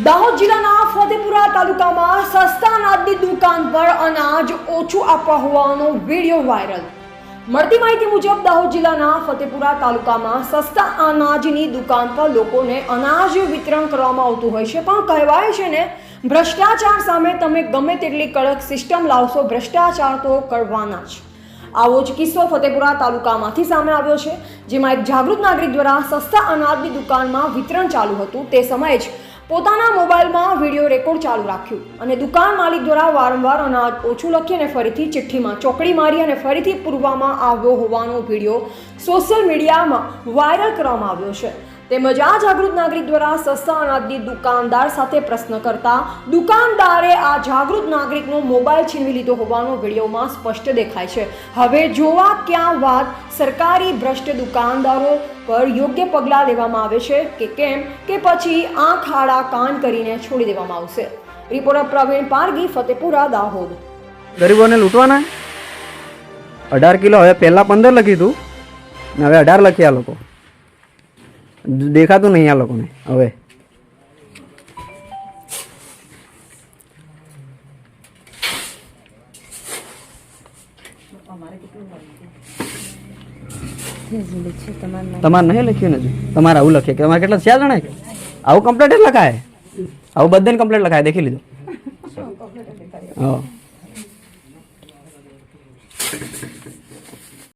દાહોદ જિલ્લાના ફતેપુરા તાલુકામાં સસ્તા અનાજની દુકાન પર અનાજ ઓછું આપવા હોવાનો વીડિયો વાયરલ. મળતી માહિતી મુજબ દાહોદ જિલ્લાના ફતેપુરા તાલુકામાં સસ્તા અનાજની દુકાન પર લોકોને અનાજ વિતરણ કરવામાં આવતું હોય છે, પણ કહેવાય છે ને, ભ્રષ્ટાચાર સામે તમે ગમે તેટલી કડક સિસ્ટમ લાવશો, ભ્રષ્ટાચાર તો કરવાના જ. આવો જ કિસ્સો ફતેપુરા તાલુકામાંથી સામે આવ્યો છે, જેમાં એક જાગૃત નાગરિક દ્વારા સસ્તા અનાજની દુકાનમાં વિતરણ ચાલુ હતું. તે સમયે જ પોતાના મોબાઈલમાં વીડિયો રેકોર્ડ ચાલુ રાખ્યું અને દુકાન માલિક દ્વારા વારંવાર અનાજ ઓછું લખી અને ફરીથી ચિઠ્ઠીમાં ચોકડી મારી અને ફરીથી પૂરવામાં આવ્યો હોવાનો વીડિયો સોશિયલ મીડિયામાં વાયરલ કરવામાં આવ્યો છે. તેમજ આ જાગૃત નાગરિક દ્વારા સસ્તા અનાજની દુકાનદાર સાથે પ્રશ્ન કરતા દુકાનદારે આ જાગૃત નાગરિકનો મોબાઈલ છીનવી લીધો હોવાનો વિડીયોમાં સ્પષ્ટ દેખાય છે. હવે જોવા ક્યાં વાત સરકારી ભ્રષ્ટ દુકાનદારો પર યોગ્ય પગલાં લેવામાં આવે છે કે કેમ કે પછી આંખ આડા કાન કરીને છોડી દેવામાં આવશે. રિપોર્ટર પ્રવીણ પારગી ફતેપુરા, દાહોદ. ગરીબોને લૂંટવાના? અઢાર કિલો, હવે પહેલાં પંદર લખી હતું ને હવે અઢાર લખ્યા લોકો. દેખાતું નહીં આ લોકોને હવે. તમારે નહીં લખ્યું ને તમારે આવું લખીએ કે તમારે કેટલા ચાર જણા આવું કમ્પ્લેટ જ લખાય? આવું બધાને કમ્પ્લેટ લખાય દેખી લીધું. હા.